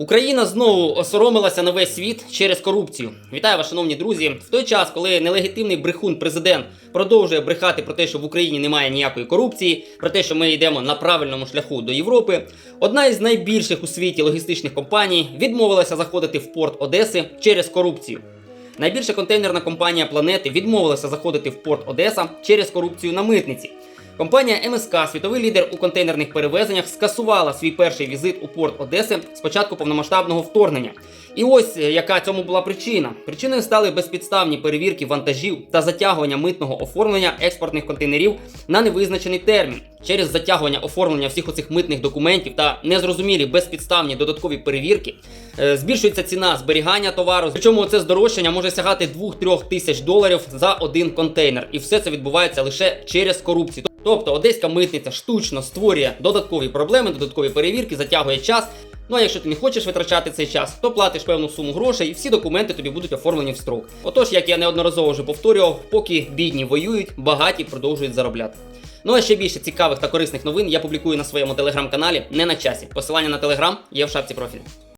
Україна знову осоромилася на весь світ через корупцію. Вітаю вас, шановні друзі. В той час, коли нелегітимний брехун президент продовжує брехати про те, що в Україні немає ніякої корупції, про те, що ми йдемо на правильному шляху до Європи, одна із найбільших у світі логістичних компаній відмовилася заходити в порт Одеси через корупцію. Найбільша контейнерна компанія планети відмовилася заходити в порт Одеса через корупцію на митниці. Компанія МСК, світовий лідер у контейнерних перевезеннях, скасувала свій перший візит у порт Одеси з початку повномасштабного вторгнення. І ось е, яка цьому була причина. Причиною стали безпідставні перевірки вантажів та затягування митного оформлення експортних контейнерів на невизначений термін. Через затягування оформлення всіх оцих митних документів та незрозумілі безпідставні додаткові перевірки е, збільшується ціна зберігання товару. Причому це здорожчання може сягати 2-3 тисяч доларів за один контейнер. І все це відбувається лише через корупцію. Тобто одеська митниця штучно створює додаткові проблеми, додаткові перевірки, затягує час. Ну а якщо ти не хочеш витрачати цей час, то платиш певну суму грошей і всі документи тобі будуть оформлені в строк. Отож, як я неодноразово вже повторював, поки бідні воюють, багаті продовжують заробляти. Ну а ще більше цікавих та корисних новин я публікую на своєму телеграм-каналі не на часі. Посилання на телеграм є в шапці профілю.